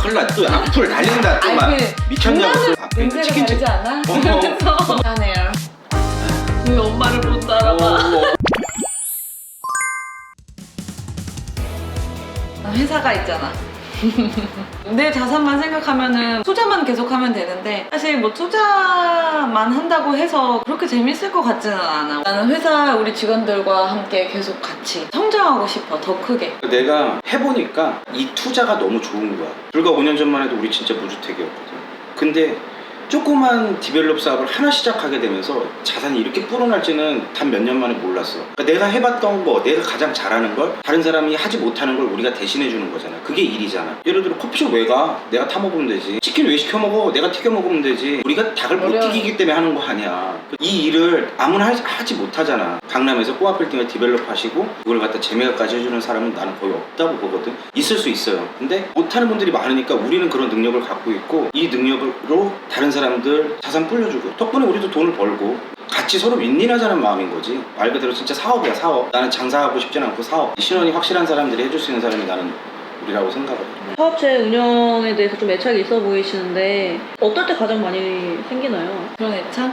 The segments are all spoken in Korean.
큰일 나또 악플 달린다 또막 아니, 그 미쳤냐고 또 앞에 있는 냄새가 치킨집 나지 않아? 어머. 그래서 미안해요 왜 엄마를 못 따라봐 어, 회사가 있잖아. 내 자산만 생각하면은 투자만 계속하면 되는데 사실 뭐 투자만 한다고 해서 그렇게 재밌을 것 같지는 않아. 나는 회사 우리 직원들과 함께 계속 같이 성장하고 싶어 더 크게. 내가 해보니까 이 투자가 너무 좋은 거야. 불과 5년 전만 해도 우리 진짜 무주택이었거든. 근데 조그만 디벨롭 사업을 하나 시작하게 되면서 자산이 이렇게 불어날지는 단 몇 년 만에 몰랐어. 그러니까 내가 해봤던 거, 내가 가장 잘하는 걸 다른 사람이 하지 못하는 걸 우리가 대신해 주는 거잖아. 그게 일이잖아. 예를 들어 커피숍 왜 가? 내가 타 먹으면 되지. 치킨 왜 시켜 먹어? 내가 튀겨 먹으면 되지. 우리가 닭을 못 어려워. 튀기기 때문에 하는 거 아니야. 이 일을 아무나 하지, 하지 못하잖아. 강남에서 꼬아 빌딩을 디벨롭 하시고 그걸 갖다 재매각까지 해주는 사람은 나는 거의 없다고 보거든. 있을 수 있어요. 근데 못하는 분들이 많으니까 우리는 그런 능력을 갖고 있고 이 능력으로 다른 사람 들 자산 불려주고 덕분에 우리도 돈을 벌고 같이 서로 윈윈하자는 마음인 거지. 말 그대로 진짜 사업이야 사업. 나는 장사하고 싶진 않고 사업. 신원이 확실한 사람들이 해줄 수 있는 사람이 나는 우리라고 생각을 해. 사업체 운영에 대해서 좀 애착이 있어 보이시는데 어떨 때 가장 많이 생기나요? 그런 애착?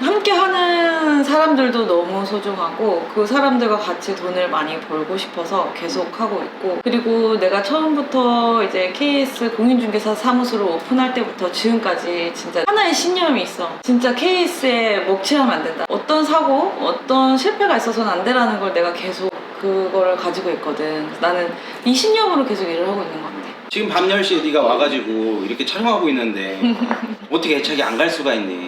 함께 하는 사람들도 너무 소중하고 그 사람들과 같이 돈을 많이 벌고 싶어서 계속 하고 있고 그리고 내가 처음부터 이제 KS 공인중개사 사무소를 오픈할 때부터 지금까지 진짜 하나의 신념이 있어. 진짜 KS에 먹칠하면 안 된다. 어떤 사고 어떤 실패가 있어서는 안 되라는 걸 내가 계속 그거를 가지고 있거든. 나는 이 신념으로 계속 일을 하고 있는 것 같아 지금 밤 10시에 네가 와가지고 이렇게 촬영하고 있는데 어떻게 애착이 안 갈 수가 있니?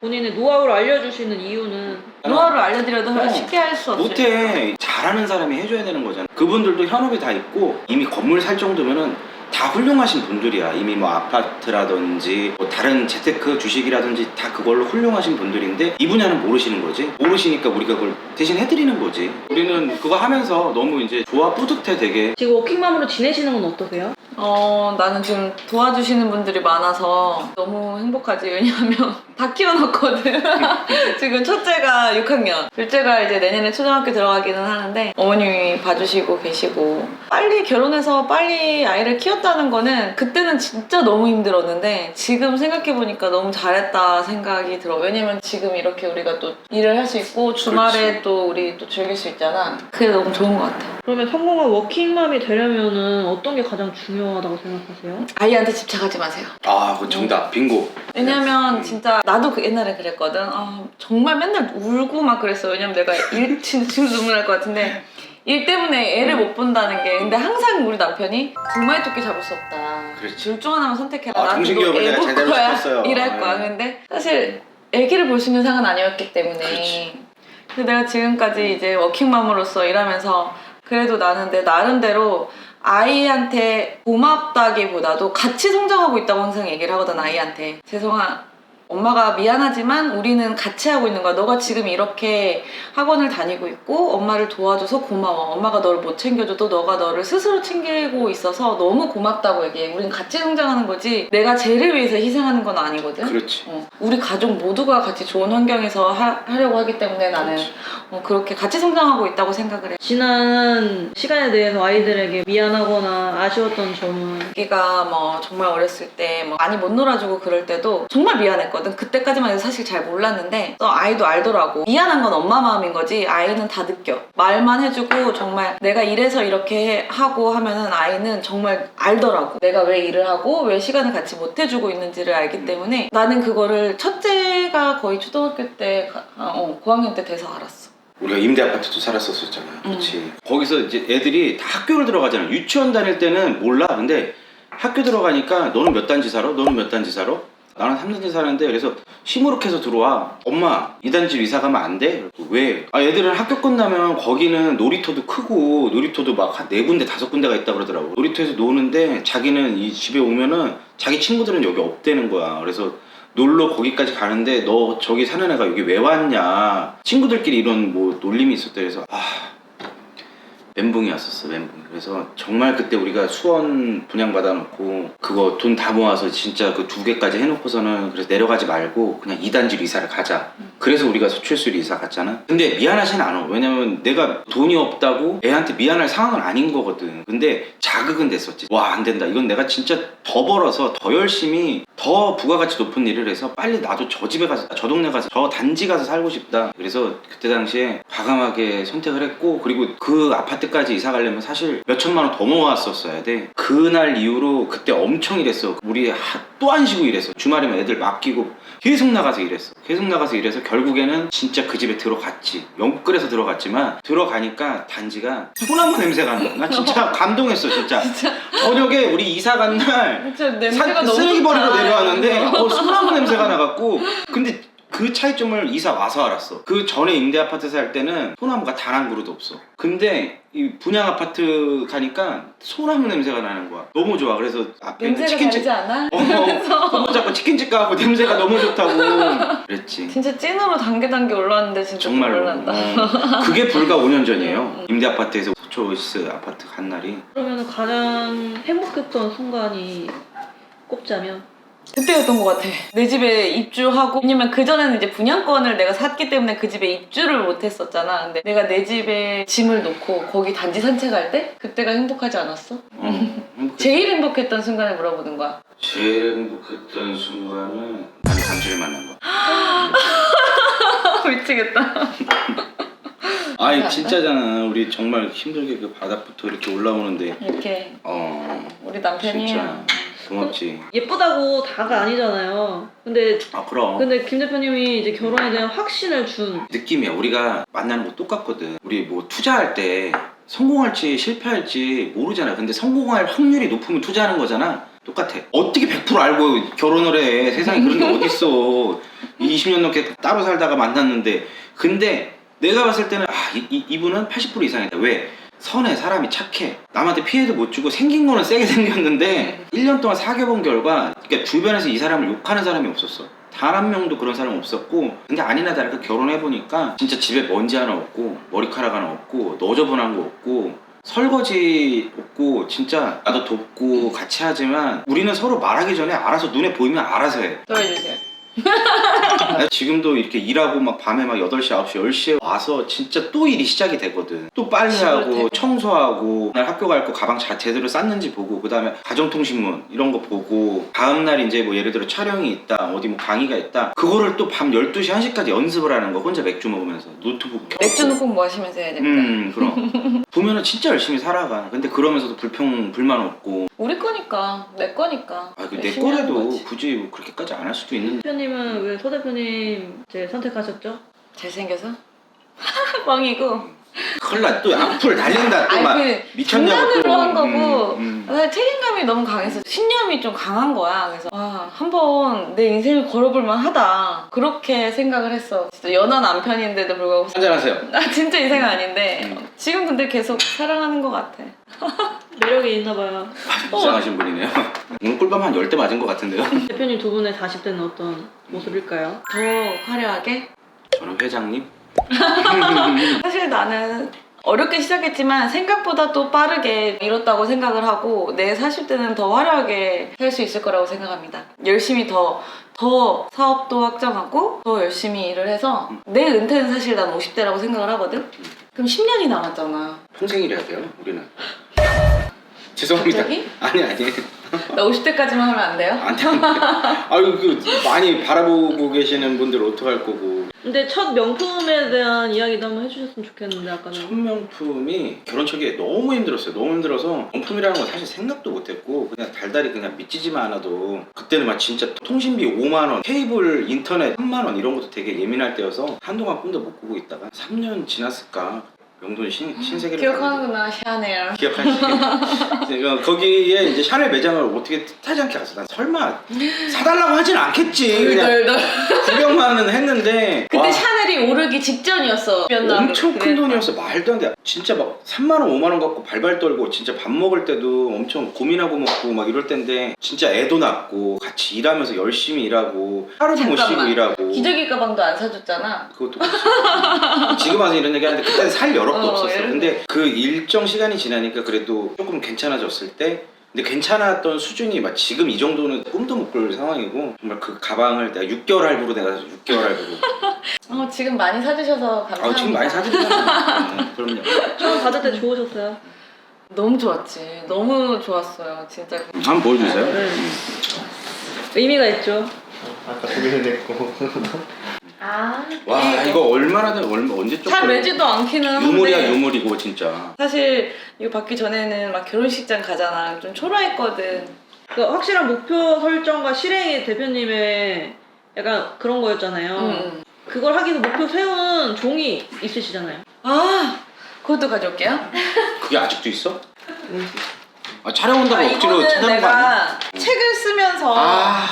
본인의 노하우를 알려주시는 이유는 노하우를 알려드려도 어. 쉽게 할 수 없을 못해 잘하는 사람이 해줘야 되는 거잖아 그분들도 현업이 다 있고 이미 건물 살 정도면은 다 훌륭하신 분들이야 이미 뭐 아파트라든지 뭐 다른 재테크 주식이라든지 다 그걸로 훌륭하신 분들인데 이 분야는 모르시는 거지 모르시니까 우리가 그걸 대신 해드리는 거지 우리는 그거 하면서 너무 이제 좋아 뿌듯해 되게 지금 워킹맘으로 지내시는 건 어떠세요? 어, 나는 지금 도와주시는 분들이 많아서 너무 행복하지. 왜냐하면 다 키워놓거든. 지금 첫째가 6학년, 둘째가 이제 내년에 초등학교 들어가기는 하는데 어머님이 봐주시고 계시고 빨리 결혼해서 빨리 아이를 키웠다는 거는 그때는 진짜 너무 힘들었는데 지금 생각해보니까 너무 잘했다 생각이 들어. 왜냐면 지금 이렇게 우리가 또 일을 할 수 있고 주말에 그렇지. 또 우리 또 즐길 수 있잖아. 그게 너무 좋은 것 같아. 그러면 성공한 워킹맘이 되려면은 어떤 게 가장 중요하다고 생각하세요? 아이한테 집착하지 마세요. 아 그 정답 빙고 왜냐면 음. 진짜 나도 그 옛날에 그랬거든. 아, 정말 맨날 울고 막 그랬어. 왜냐면 내가 일 지금 눈물 날 것 같은데 일 때문에 애를 못 본다는 게. 근데 항상 우리 남편이 두 마리 토끼 잡을 수 없다. 그렇지. 둘 중 하나만 선택해라. 아, 나도 정신교육을 애 내가 볼 제대로 거야. 시켰어요. 일할 거야. 네. 근데 사실 애기를 볼 수 있는 상은 아니었기 때문에. 그렇지. 근데 내가 지금까지 이제 워킹맘으로서 일하면서 그래도 나는 내 나름대로 아이한테 고맙다기보다도 같이 성장하고 있다고 항상 얘기를 하거든 아이한테 재성아 엄마가 미안하지만 우리는 같이 하고 있는 거야. 너가 지금 이렇게 학원을 다니고 있고 엄마를 도와줘서 고마워. 엄마가 너를 못 챙겨줘도 너가 너를 스스로 챙기고 있어서 너무 고맙다고 얘기해. 우린 같이 성장하는 거지. 내가 쟤를 위해서 희생하는 건 아니거든. 그렇지. 어, 우리 가족 모두가 같이 좋은 환경에서 하, 하려고 하기 때문에 나는 그렇지. 어, 그렇게 같이 성장하고 있다고 생각을 해. 지난 시간에 대해서 아이들에게 미안하거나 아쉬웠던 점은? 자기가 뭐 정말 어렸을 때 뭐 많이 못 놀아주고 그럴 때도 정말 미안했거든. 그때까지만 해도 사실 잘 몰랐는데 또 아이도 알더라고. 미안한 건 엄마 마음인 거지 아이는 다 느껴. 말만 해주고 정말 내가 이래서 이렇게 해- 하고 하면은 아이는 정말 알더라고. 내가 왜 일을 하고 왜 시간을 같이 못 해주고 있는지를 알기 때문에 나는 그거를 첫째가 거의 초등학교 때 가- 아, 어, 고학년 때 돼서 알았어. 우리가 임대 아파트도 살았었잖아. 그렇지. 거기서 이제 애들이 다 학교를 들어가잖아. 유치원 다닐 때는 몰라. 근데 학교 들어가니까 너는 몇 단지 살아? 너는 몇 단지 살아? 나는 3단지 사는데 그래서 시무룩해서 들어와. 엄마, 이 단지 이사 가면 안 돼? 왜? 아, 애들은 학교 끝나면 거기는 놀이터도 크고 놀이터도 막 한 네 군데, 다섯 군데가 있다 그러더라고. 놀이터에서 노는데 자기는 이 집에 오면은 자기 친구들은 여기 없대는 거야. 그래서 놀러 거기까지 가는데 너 저기 사는 애가 여기 왜 왔냐 친구들끼리 이런 뭐 놀림이 있었대 그래서 아 멘붕이 왔었어 멘붕 그래서 정말 그때 우리가 수원 분양 받아놓고 그거 돈 다 모아서 진짜 그 두 개까지 해놓고서는 그래서 내려가지 말고 그냥 2단지로 이사를 가자. 그래서 우리가 서출수로 이사 갔잖아. 근데 미안하진 않아. 왜냐면 내가 돈이 없다고 애한테 미안할 상황은 아닌 거거든. 근데 자극은 됐었지. 와 안 된다. 이건 내가 진짜 더 벌어서 더 열심히 더 부가가치 높은 일을 해서 빨리 나도 저 집에 가서 저 동네 가서 저 단지 가서 살고 싶다. 그래서 그때 당시에 과감하게 선택을 했고 그리고 그 아파트까지 이사 가려면 사실 몇 천만 원 더 모았었어야 돼. 그날 이후로 그때 엄청 일했어. 우리 또 안 쉬고 일했어. 주말이면 애들 맡기고 계속 나가서 일했어. 계속 나가서 일해서 결국에는 진짜 그 집에 들어갔지. 영끌에서 들어갔지만 들어가니까 단지가 소나무 냄새가 나. 나 진짜 감동했어 진짜. 저녁에 우리 이사 간날 진짜 냄새가 산- 너무 쓰레기. 버리러 내려 왔는데 어, 소나무 냄새가 나갖고 근데 그 차이점을 이사 와서 알았어. 그 전에 임대 아파트 살 때는 소나무가 단 한 그루도 없어. 근데 이 분양 아파트 가니까 소나무 냄새가 나는 거야. 너무 좋아. 그래서 앞에 있는 냄새가 치킨집 다르지 않아? 어, 손 잡고 치킨집 가고 냄새가 너무 좋다고 그랬지. 진짜 찐으로 단계 단계 올라왔는데 진짜 정말로. 놀란다. 어, 그게 불과 5년 전이에요. 음. 임대 아파트에서 소초이스 아파트 간 날이. 그러면 가장 행복했던 순간이 꼽자면 그때였던 것 같아. 내 집에 입주하고 왜냐면 그 전에는 이제 분양권을 내가 샀기 때문에 그 집에 입주를 못했었잖아. 근데 내가 내 집에 짐을 놓고 거기 단지 산책할 때 그때가 행복하지 않았어? 어, 행복했- 제일 행복했던 순간을 물어보는 거야. 제일 행복했던 순간은 나는 단지를 만난 거. 미치겠다. 아이 진짜잖아. 우리 정말 힘들게 그 바닥부터 이렇게 올라오는데 이렇게 어 우리 남편이 진짜 고맙지. 예쁘다고 다가 아니잖아요. 근데 아 그럼. 근데 김 대표님이 이제 결혼에 대한 확신을 준 느낌이야. 우리가 만나는 거 똑같거든. 우리 뭐 투자할 때 성공할지 실패할지 모르잖아. 근데 성공할 확률이 높으면 투자하는 거잖아. 똑같아. 어떻게 100% 알고 결혼을 해. 세상에 그런 게 어딨어. 20년 넘게 따로 살다가 만났는데. 근데 내가 봤을 때는 아, 이, 이, 이분은 80% 이상이다. 왜? 선해 사람이 착해. 남한테 피해도 못 주고 생긴 거는 세게 생겼는데 1년 동안 사귀어본 결과 그러니까 주변에서 이 사람을 욕하는 사람이 없었어. 단 한 명도 그런 사람 없었고 근데 아니나 다를까 결혼해보니까 진짜 집에 먼지 하나 없고 머리카락 하나 없고 너저분한 거 없고 설거지 없고 진짜 나도 돕고 같이 하지만 우리는 서로 말하기 전에 알아서 눈에 보이면 알아서 해. 더 해주세요. 나 지금도 이렇게 일하고 막 밤에 막 8시, 9시, 10시에 와서 진짜 또 일이 시작이 되거든. 또 빨래하고 집을 청소하고 날 학교 갈 거 가방 잘 제대로 쌌는지 보고 그다음에 가정통신문 이런 거 보고 다음 날 이제 뭐 예를 들어 촬영이 있다. 어디 뭐 강의가 있다. 그거를 또 밤 12시, 1시까지 연습을 하는 거 혼자 맥주 먹으면서 노트북 켜고 맥주는 꼭 마시면서 해야 된다. 음, 그럼. 보면은 진짜 열심히 살아가. 근데 그러면서도 불평, 불만 없고. 우리 거니까 내 거니까. 아, 그 내 열심히 하는 거라도 거지. 굳이 뭐 그렇게까지 안 할 수도 있는데. 대표님은 왜 서 대표님 이제 선택하셨죠? 잘생겨서? 뻥이고. 큰일 나. 또 악플 달린다. 또 막. 아니 그 미쳤냐고 장난으로 또. 한 거고 음, 음. 나 책임감이 너무 강해서 신념이 좀 강한 거야 그래서 아 한번 내 인생을 걸어볼 만하다 그렇게 생각을 했어 진짜 연하 남편인데도 불구하고 한잔하세요. 나 진짜 인생 아닌데 음. 지금 근데 계속 사랑하는 것 같아 매력이 있나 봐요. 이상하신 분이네요. 오늘 꿀밤 한 10대 맞은 것 같은데요. 대표님 두 분의 40대는 어떤 모습일까요? 더 화려하게 저는 회장님. 사실 나는 어렵게 시작했지만 생각보다 또 빠르게 이뤘다고 생각을 하고 내 40대는 더 화려하게 살 수 있을 거라고 생각합니다. 열심히 더, 더 사업도 확장하고 더 열심히 일을 해서 내 은퇴는 사실 난 50대라고 생각을 하거든? 그럼 10년이 남았잖아. 평생 일해야 돼요, 우리는. 죄송합니다. 갑자기? 아니, 아니. 나 50대까지만 하면 안 돼요? 안 돼. 안 돼. 아유, 그, 많이 바라보고 계시는 분들 어떡할 거고. 근데 첫 명품에 대한 이야기도 한번 해주셨으면 좋겠는데 아까는 첫 명품이 결혼 초기에 너무 힘들었어요. 너무 힘들어서 명품이라는 건 사실 생각도 못했고 그냥 달달이 그냥 믿지지만 않아도 그때는 막 진짜 통신비 5만 원, 케이블, 인터넷 3만 원 이런 것도 되게 예민할 때여서 한동안 꿈도 못 꾸고 있다가 3년 지났을까 명돈 신, 신세계를 기억하는구나, 샤넬. 기억하시게 어, 거기에 이제 샤넬 매장을 어떻게 뜻하지 않게 갔어. 난 설마 사달라고 하진 않겠지. 그냥. 구경만은 했는데 그때 와, 샤넬 이 오르기 직전이었어. 몇 년. 엄청 큰 그래. 돈이었어. 말도 안 돼. 진짜 막 3만 원, 5만 원 갖고 발발 떨고 진짜 밥 먹을 때도 엄청 고민하고 먹고 막 이럴 때인데 진짜 애도 낳고 같이 일하면서 열심히 일하고 하루도 못 쉬고 잠깐만. 일하고 기저귀 가방도 안 사줬잖아. 그것도 그렇지. 지금 와서 이런 얘기 하는데 그때는 살 여력도 어, 없었어. 근데 그 일정 시간이 지나니까 그래도 조금 괜찮아졌을 때 근데 괜찮았던 수준이 막 지금 이 정도는 꿈도 못 꿀 상황이고 정말 그 가방을 내가 6개월 할부로 내가 6개월 할부로 어, 지금 많이 사주셔서 감사합니다. 아 지금 많이 사드리잖아 음, 그럼요 처음 받을 때 좋으셨어요? 너무 좋았지. 너무 좋았어요. 진짜. 한번 보여주세요 네. 의미가 있죠. 아까 소개해냈고 아. 와 이거 얼마나 된 얼마 언제 쪽잘 매지도 않기는 한데. 유물이야 유물이고 진짜 사실 이거 받기 전에는 막 결혼식장 가잖아. 좀 초라했거든. 그 확실한 목표 설정과 실행이 대표님의 약간 그런 거였잖아요. 음. 그걸 하기 위해서 목표 세운 종이 있으시잖아요. 아, 그것도 가져올게요. 그게 아직도 있어? 아, 촬영 온다고 아, 억지로 이거는 찾아온 거 아니야? 내가 책을 쓰면서 아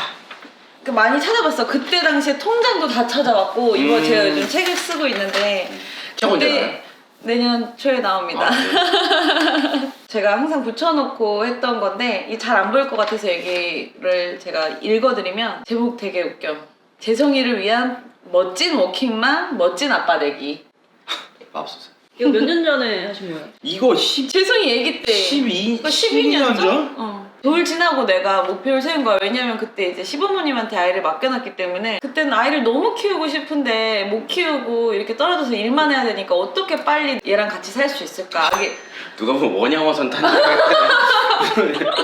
그 많이 찾아봤어. 그때 당시에 통장도 다 찾아봤고 이거 음. 제가 요즘 책을 쓰고 있는데 책 언제 나와요? 내년 초에 나옵니다. 아, 네. 제가 항상 붙여놓고 했던 건데 이 잘 안 보일 것 같아서 얘기를 제가 읽어드리면 제목 되게 웃겨. 재성이를 위한 멋진 워킹맘, 멋진 아빠 되기. 맙소사 이거 몇 년 전에 하신 거예요? 이거 10, 재성이 애기 때. 12, 그거 12년 전? 어. 돌 지나고 내가 목표를 세운 거야. 왜냐면 그때 이제 시부모님한테 아이를 맡겨놨기 때문에 그때는 아이를 너무 키우고 싶은데 못 키우고 이렇게 떨어져서 일만 해야 되니까 어떻게 빨리 얘랑 같이 살 수 있을까? 이게 누가 보면 원양어선 탄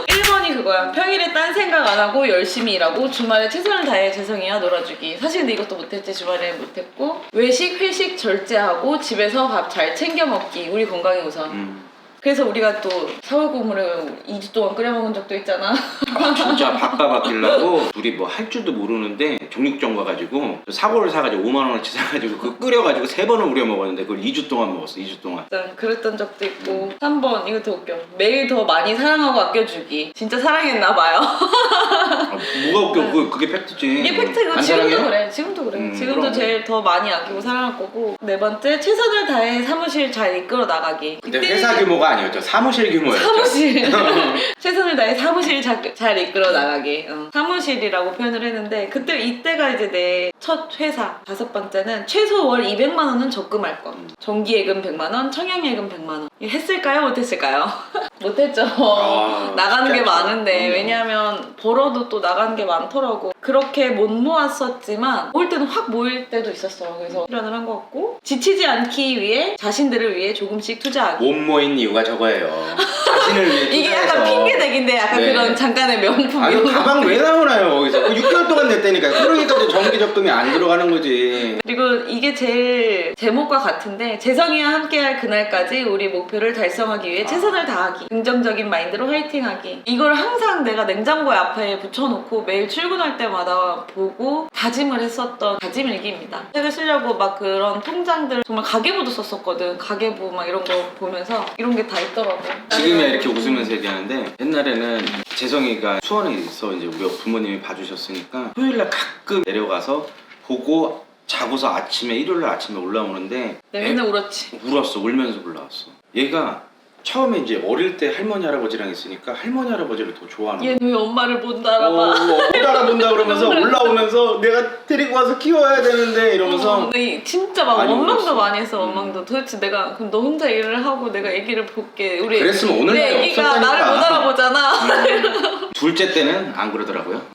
1번이 그거야. 평일에 딴 생각 안 하고 열심히 일하고 주말에 최선을 다해 재성이야 놀아주기. 사실 근데 이것도 못했지. 주말에 못했고 외식, 회식 절제하고 집에서 밥 잘 챙겨 먹기. 우리 건강이 우선. 음. 그래서 우리가 또 사골국물을 2주 동안 끓여 먹은 적도 있잖아. 아, 진짜 바꿔 바뀌려고 둘이 뭐 할 줄도 모르는데 종육점 가 가지고 사고를 사가지고 5만 원어치 사가지고 그 끓여가지고 세 번을 우려 먹었는데 그걸 2주 동안 먹었어 2주 동안. 일단 그랬던 적도 있고 3번 이거 더 웃겨. 매일 더 많이 사랑하고 아껴주기. 진짜 사랑했나 봐요. 아, 뭐가 웃겨? 그, 그게 팩트지. 이게 팩트고 안 지금도 사랑해? 그래 지금도 그래. 음, 지금도 그럼. 제일 더 많이 아끼고 사랑할 거고 네 번째 최선을 다해 사무실 잘 이끌어 나가기. 그때 그때 회사 규모가 아니었죠. 사무실 규모였죠. 사무실. 최선을 다해 사무실 잘, 잘 이끌어 나가기. 어. 사무실이라고 표현을 했는데 그때 이 때가 이제 내 첫 회사 다섯 번째는 최소 월 200만 원은 적금할 것 음. 정기예금 100만 원 청약예금 100만 원 했을까요? 못했을까요? 못했죠. 아, 나가는 게 않죠. 많은데. 그럼요. 왜냐하면 벌어도 또 나가는 게 많더라고. 그렇게 못 모았었지만 모일 때는 확 모일 때도 있었어 그래서 실현을 한 것 같고 지치지 않기 위해 자신들을 위해 조금씩 투자하기 못 모인 이유가 저거예요. 자신을 위해 이게 약간 투자해서. 핑계대기인데 약간 네. 그런 잠깐의 명품 아니 이런. 가방 왜 나오나요 거기서? 6개월 동안 냈다니까 그러니까 이제 정기 적금이 안 들어가는 거지. 그리고 이게 제일 제목과 같은데 재성이와 함께할 그날까지 우리 목표 를 달성하기 위해 최선을 다하기 긍정적인 마인드로 화이팅하기. 이걸 항상 내가 냉장고에 앞에 붙여놓고 매일 출근할 때마다 보고 다짐을 했었던 다짐 일기입니다. 책을 쓰려고 막 그런 통장들 정말 가계부도 썼었거든. 가계부 막 이런 거 보면서 이런 게 다 있더라고. 지금이야 이렇게 웃으면서 얘기하는데 옛날에는 재성이가 수원에서 이제 우리 부모님이 봐주셨으니까 토요일날 가끔 내려가서 보고 자고서 아침에 일요일 날 아침에 올라오는데 내 맨날 울었지. 애- 울었어. 울면서 올라왔어 얘가 처음에 이제 어릴 때 할머니 할아버지랑 있으니까 할머니 할아버지를 더 좋아하는 얘는 왜 엄마를 못 어, 알아봐 못 알아본다 그러면서 올라오면서 내가 데리고 와서 키워야 되는데 이러면서 어, 근데 진짜 막 많이 원망도 울었어. 많이 했어 음. 원망도 도대체 내가 그럼 너 혼자 일을 하고 내가 애기를 볼게 우리 그랬으면 오늘 내 애기가 없었다니까. 나를 못 알아보잖아 음. 둘째 때는 안 그러더라고요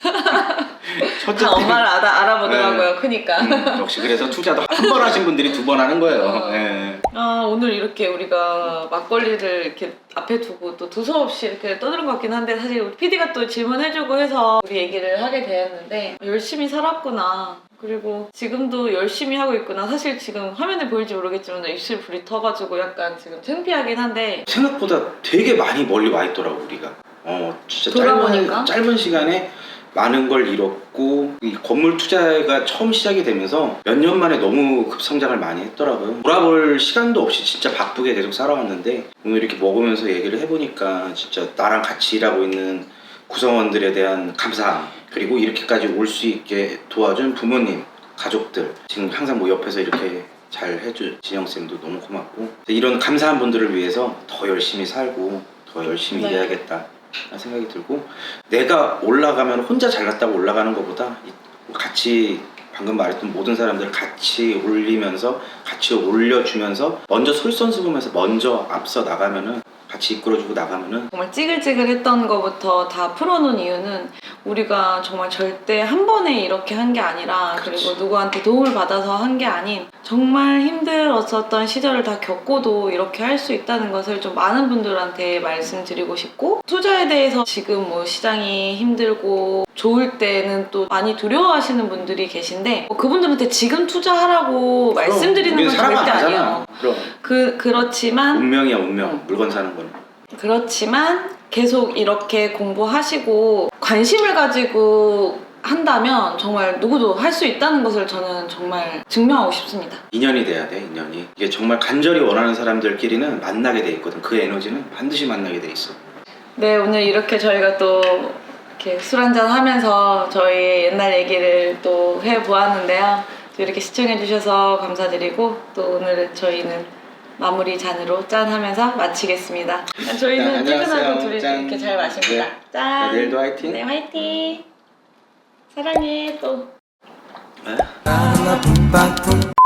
첫째 다 때는 엄마를 알아, 알아보더라고요 네. 크니까 음, 역시 그래서 투자도 한 번 하신 분들이 두 번 하는 거예요. 어. 예. 아 오늘 이렇게 우리가 막걸리를 이렇게 앞에 두고 또 두서없이 이렇게 떠드는 것 같긴 한데 사실 우리 PD가 또 질문해주고 해서 우리 얘기를 하게 되었는데 열심히 살았구나 그리고 지금도 열심히 하고 있구나 사실 지금 화면에 보일지 모르겠지만 나 입술 불이 터가지고 약간 지금 창피하긴 한데 생각보다 되게 많이 멀리 와 있더라고 우리가. 어 진짜 돌아보니까? 짧은 짧은 시간에 많은 걸 잃었고 이 건물 투자가 처음 시작이 되면서 몇 년 만에 너무 급성장을 많이 했더라고요. 돌아볼 시간도 없이 진짜 바쁘게 계속 살아왔는데 오늘 이렇게 먹으면서 얘기를 해보니까 진짜 나랑 같이 일하고 있는 구성원들에 대한 감사함 그리고 이렇게까지 올 수 있게 도와준 부모님 가족들 지금 항상 뭐 옆에서 이렇게 잘 해줄 진영 쌤도 너무 고맙고 이런 감사한 분들을 위해서 더 열심히 살고 더 열심히 네. 일해야겠다 생각이 들고 내가 올라가면 혼자 잘났다고 올라가는 것보다 이- 같이 방금 말했던 모든 사람들을 같이 올리면서 같이 올려주면서 먼저 솔선수범해서 먼저 앞서 나가면은 같이 이끌어주고 나가면은 정말 찌글찌글했던 거부터 다 풀어놓은 이유는 우리가 정말 절대 한 번에 이렇게 한 게 아니라. 그리고 누구한테 도움을 받아서 한 게 아닌 정말 힘들었었던 시절을 다 겪고도 이렇게 할 수 있다는 것을 좀 많은 분들한테 말씀드리고 싶고 투자에 대해서 지금 뭐 시장이 힘들고 좋을 때는 또 많이 두려워하시는 분들이 계신데 뭐 그분들한테 지금 투자하라고 말씀드리는 우리는 건 사람 절대. 아니에요. 그럼 그 그렇지만 운명이야 운명 응. 물건 사는 거는 그렇지만 계속 이렇게 공부하시고 관심을 가지고 한다면 정말 누구도 할 수 있다는 것을 저는 정말 증명하고 싶습니다. 인연이 돼야 돼 인연이 이게 정말 간절히 원하는 사람들끼리는 만나게 돼 있거든 그 에너지는 반드시 만나게 돼 있어 네, 오늘 이렇게 저희가 또 이렇게 술 한잔 하면서 저희 옛날 얘기를 또 해보았는데요. 또 이렇게 시청해주셔서 감사드리고 또 오늘 저희는 마무리 잔으로 짠 하면서 마치겠습니다. 저희는 네, 안녕하세요. 퇴근하고 둘이 짠. 이렇게 잘 마십니다. 네. 짠! 네, 내일도 화이팅. 네, 화이팅! 사랑해, 또. 네. Ba-da-ba-boom-ba-boom.